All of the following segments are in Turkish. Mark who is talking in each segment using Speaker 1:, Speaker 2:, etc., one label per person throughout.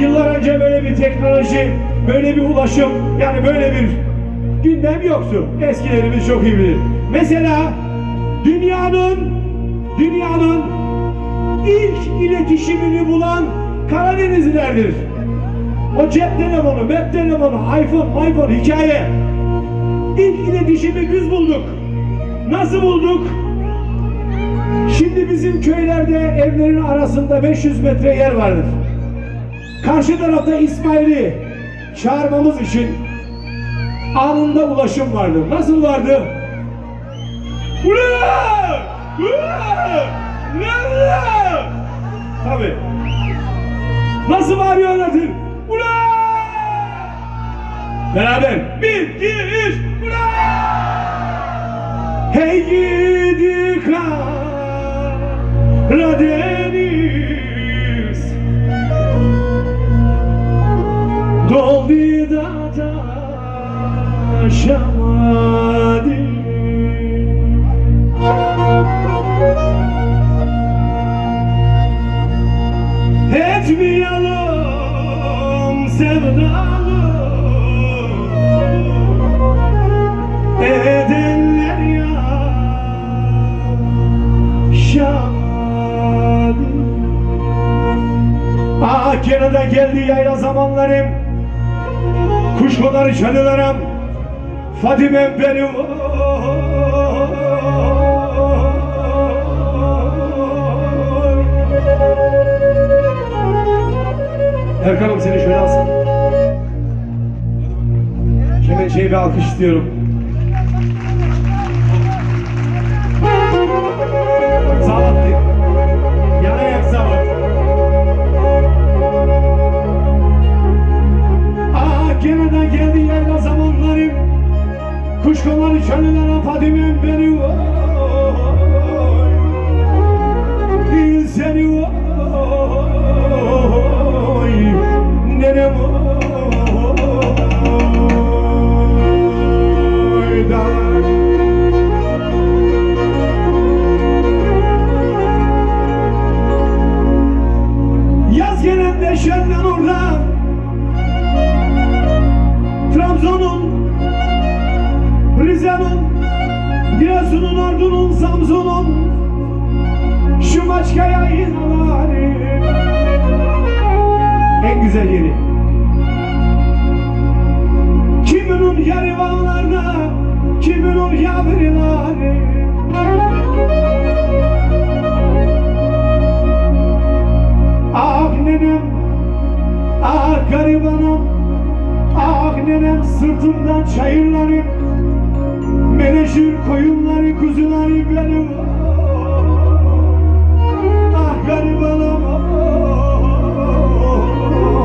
Speaker 1: yıllar önce böyle bir teknoloji, böyle bir ulaşım yani böyle bir gündem yoktu. Eskilerimiz çok iyi bilir. Mesela dünyanın dünyanın ilk iletişimini bulan Karadenizlilerdir. O cep telefonu, web telefonu, iPhone, iPhone hikaye. İlk iletişimi biz bulduk. Nasıl bulduk? Şimdi bizim köylerde evlerin arasında 500 metre yer vardır. Karşı tarafta İsmail'i çağırmamız için anında ulaşım vardı. Nasıl vardı? Ula! Ula! Ula! Tabii. Nasıl bağırıyorlardır? Ula! Beraber. Bir, iki, üç. Ula! Hey gidi Karadeniz Doldu da taşamadı Etmeyelim sevdalı. Edenler ya Şadı Ah gene de geldi yayla zamanlarım Kuşkoları çalılarım Fadime benim Erkan'ım seni şöyle alsın. Kemençeyi bir alkış istiyorum. Sırtımdan çayırları, meneşir koyunları, kuzuları benim. Ah garibanım,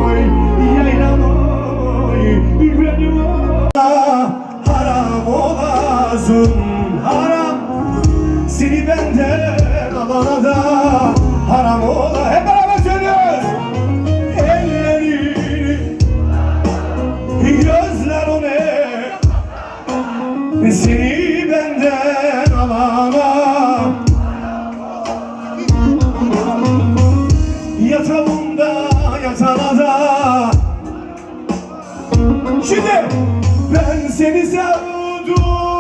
Speaker 1: oy, yaylam benim. Ah, Haram olasın, ben seni sevdim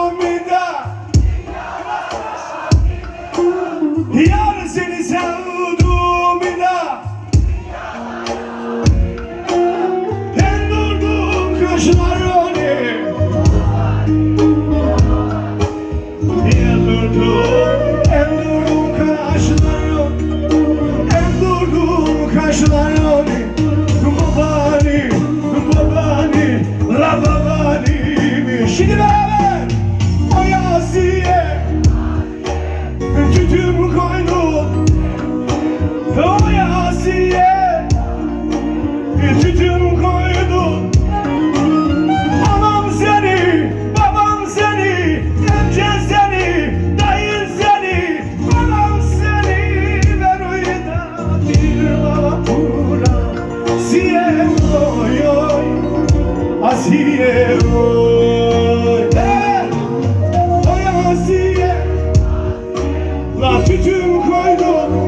Speaker 1: Ukraine!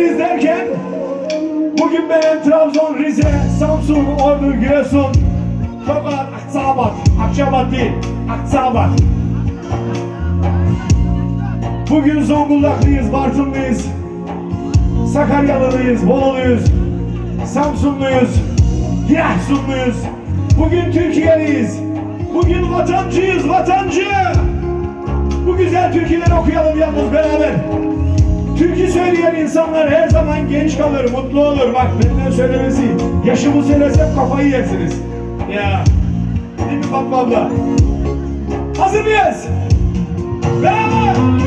Speaker 1: Karadeniz derken bugün benim Trabzon, Rize, Samsun, Ordu, Giresun, Tokat, Aksabat, Akçabat değil, Aksabat. Bugün Zonguldaklıyız, Bartınlıyız, Sakaryalılıyız, Boluluyuz, Samsunluyuz, Giresunluyuz. Bugün Türkiye'liyiz. Bugün vatancıyız, vatancı. Bu güzel türküleri okuyalım yalnız beraber. Türkü söyleyen insanlar her zaman genç kalır, mutlu olur. Bak benden söylemesi. Yaşımı söylesem kafayı yersiniz. Ya. Değil mi Fatma abla? Hazır mıyız? Beraber.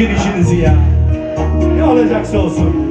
Speaker 1: Dökün işinizi ya. Ne olacaksa olsun.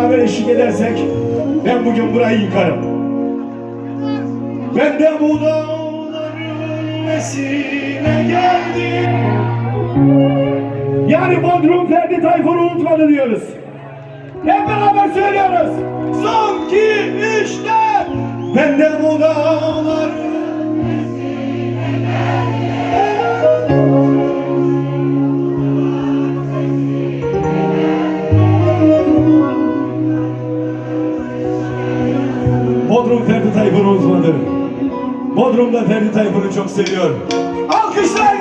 Speaker 1: Beraber eşlik edersek ben bugün burayı yıkarım. Ben de bu dağların nesine geldim. Yani Bodrum Ferdi Tayfur'u unutmadı diyoruz. Hep beraber söylüyoruz. Son üç, dört. Ben de bu dağların Bodrum Ferdi Tayfur'u unutmadı. Bodrum'da Ferdi Tayfur'u çok seviyor. Alkışlar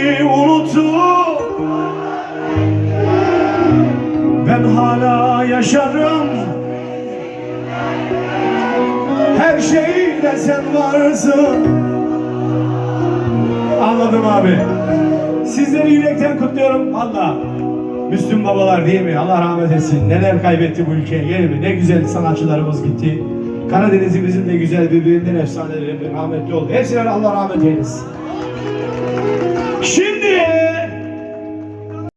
Speaker 1: beni unuttun Ben hala yaşarım Her şeyde sen varsın Anladım abi Sizleri yürekten kutluyorum Allah Müslüm babalar değil mi? Allah rahmet etsin. Neler kaybetti bu ülke değil mi? Ne güzel sanatçılarımız gitti. Karadeniz'imizin de güzel birbirinden efsanelerinden rahmetli oldu. Hepsine Allah rahmet eylesin. Şimdi